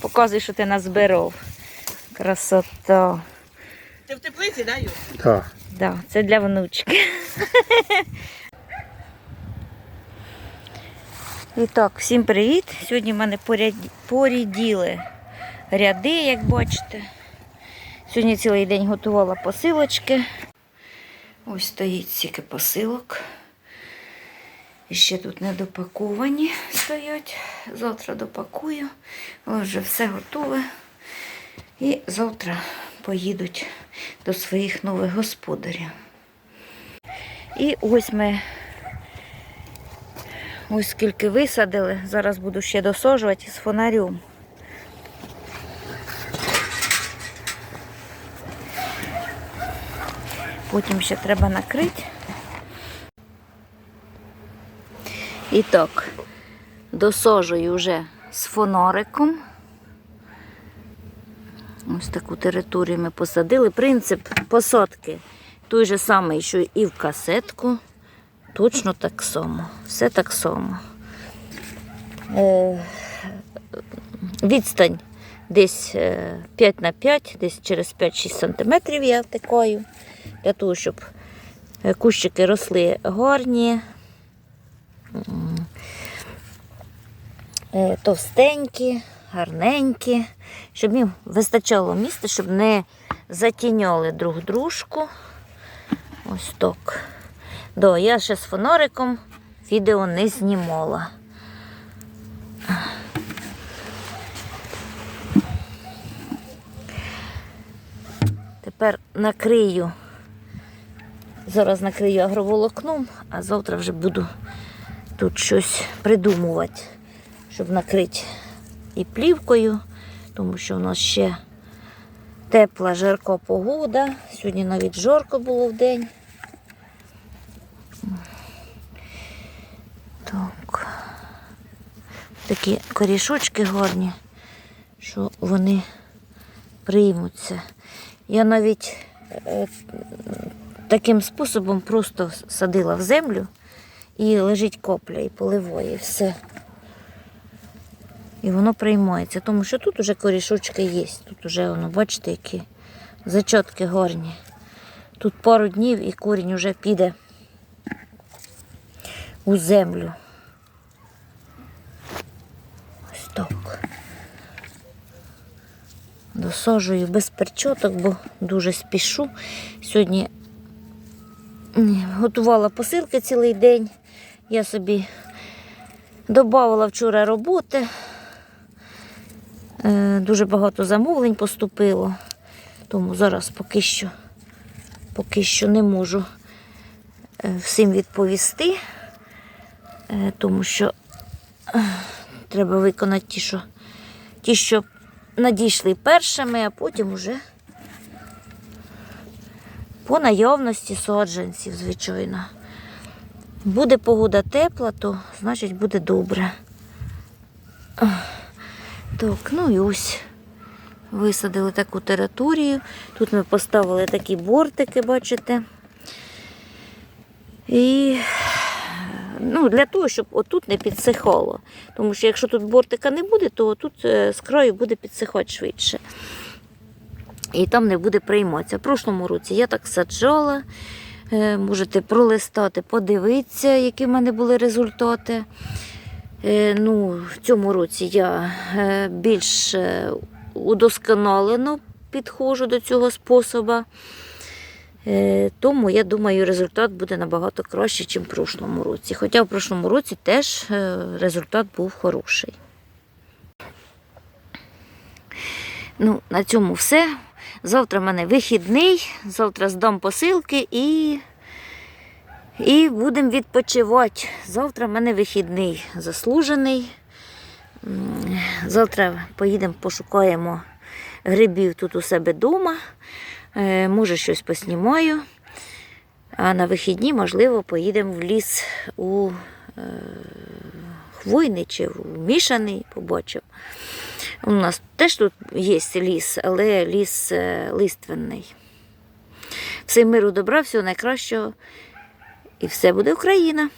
Показуй, що ти назбирав. Красота. Ти в теплиці, да, Юр? Так. Да, це для внучки. І так, всім привіт. Сьогодні в мене поріділи ряди, як бачите. Сьогодні цілий день готувала посилочки. Ось стоїть стільки посилок. І ще тут не допаковані стоять. Завтра допакую. Але вже все готове. І завтра поїдуть до своїх нових господарів. І ось ми ось скільки висадили. Зараз буду ще досаджувати з фонарем. Потім ще треба накрити. І так, досаджую вже з фонариком. Ось таку територію ми посадили. Принцип посадки той же самий, що і в касетку. Точно так само. Все так само. Е, відстань десь е, 5 на 5, десь через 5-6 см я втикаю. Для того, щоб е, кущики росли гарні, е, товстенькі, гарненькі, щоб їм вистачало місця, щоб не затіняли друг дружку. Ось так. Да, я ще з фонариком відео не знімала. Тепер накрию. Зараз накрию агроволокном, а завтра вже буду тут щось придумувати, щоб накрити і плівкою, тому що у нас ще тепла, жарка погода. Сьогодні навіть жарко було в день. Так. Такі корішочки гарні, що вони приймуться. Я навіть е, таким способом просто садила в землю і лежить копля і поливає і все. І воно приймається, тому що тут уже корішочки є. Тут уже воно, бачите, які зачатки гарні. Тут пару днів і корінь вже піде у землю. Ось так. Досаджую без перчоток, бо дуже спішу. Сьогодні готувала посилки цілий день. Я собі додавала вчора роботи. Е, Дуже багато замовлень поступило, тому зараз поки що, поки що не можу е, всім відповісти, е, тому що треба виконати ті, що, ті, що надійшли першими, а потім уже по наявності саджанців, звичайно. Буде погода тепла, то значить буде добре. Так, ну і ось висадили таку територію. Тут ми поставили такі бортики, бачите. І ну, для того, щоб отут не підсихало. Тому що якщо тут бортика не буде, то тут е, з краю буде підсихати швидше. І там не буде прийматися. В прошлому році я так саджала. Е, Можете пролистати, подивитися, які в мене були результати. Е, Ну, в цьому році я е, більш удосконалено підходжу до цього способу. Тому я думаю, результат буде набагато краще, ніж в прошлому році. Хоча в прошлому році теж результат був хороший. Ну, на цьому все. Завтра в мене вихідний, завтра здам посилки і, і будемо відпочивати. Завтра в мене вихідний заслужений. Завтра поїдемо, пошукаємо грибів тут у себе вдома. Е, Може, щось поснімаю. А на вихідні, можливо, поїдемо в ліс у хвойний чи мішаний, побачимо. У нас теж тут є ліс, але ліс е, лиственний. Всім миру добра, всього найкращого. І все буде Україна.